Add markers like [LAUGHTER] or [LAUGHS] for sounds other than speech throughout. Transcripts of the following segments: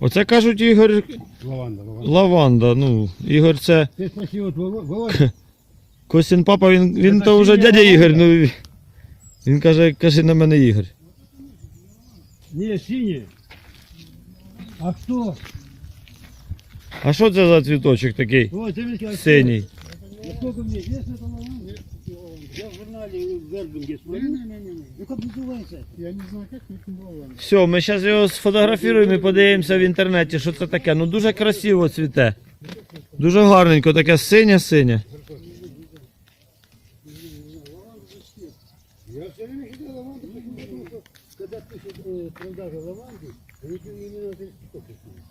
Оце кажуть Ігор Лаванда, лаванда. лаванда. Ну, Ігор це Ти спросив от Володя? Костін папа, він, він то вже дядя? Ігор. Ну, він каже, каже на мене Ігор. Ні, сині. А хто? А що це за цвіточок такий Ой, ти мені синій? Сколько мне известно это лаванда? Я в журнале в Вербинге смотрю. Ну как называется? Я не знаю, как это лаванда. Все, ми зараз його сфотографуємо і подивимося в інтернеті, що це таке. Ну дуже красиво цвіте. Дуже гарненько, таке синє-синє. Я все время считал лаванду, потому что когда пишут э, продажа лаванды, они именно вот эти цветок рисуют.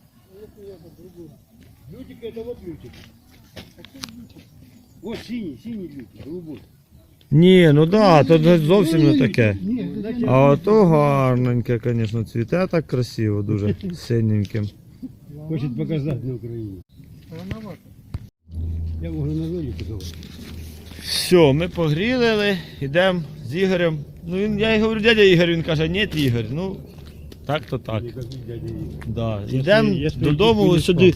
Лютик это вот лютик. Вот синий, синий лютик, голубой. Ні, ну да, то зовсім не таке. А ото гарненьке, звісно, цвіте так красиво, дуже синеньким. хочет показать на Украине. Я могу на показать. Все, ми погрілили, йдемо з Ігорем. Ну він, я й говорю, дядя Ігор, він каже, ні, Ігор, ну так то так. Да. Йдемо додому ось сюди.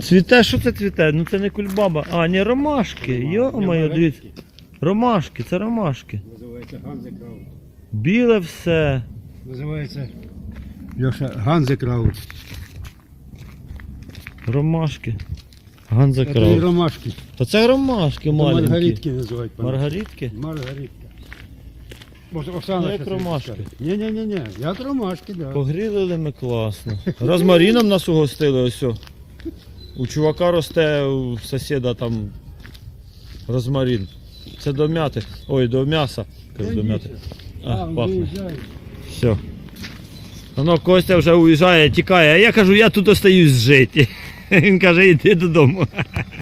Цвіте, що це цвіте? Ну це не кульбаба. А, ні, ромашки. Йо-моє, дивіться. Ромашки, це ромашки. Называется Ганзекраут. Біле все. Называется Леша Ганзекраут. Ромашки. Это не Ганзакраут. ромашки. Та це ромашки Это маленькі. маргаритки называют. по-нашему. Маргаритки? Маргаритка. Вот Оксана Ну, як щас ромашки. скажет. Не-не-не, як ромашки, да. Погрілили ми класно. Розмаріном нас угостили ось. о. У чувака росте у сусіда там розмарін. Це до м'яти. Ой, до м'яса. До м'яти. А, пахне. Все. Воно Костя вже уїжджає, тікає, а я кажу, я тут остаюсь жити. [LAUGHS] Він каже, йди додому.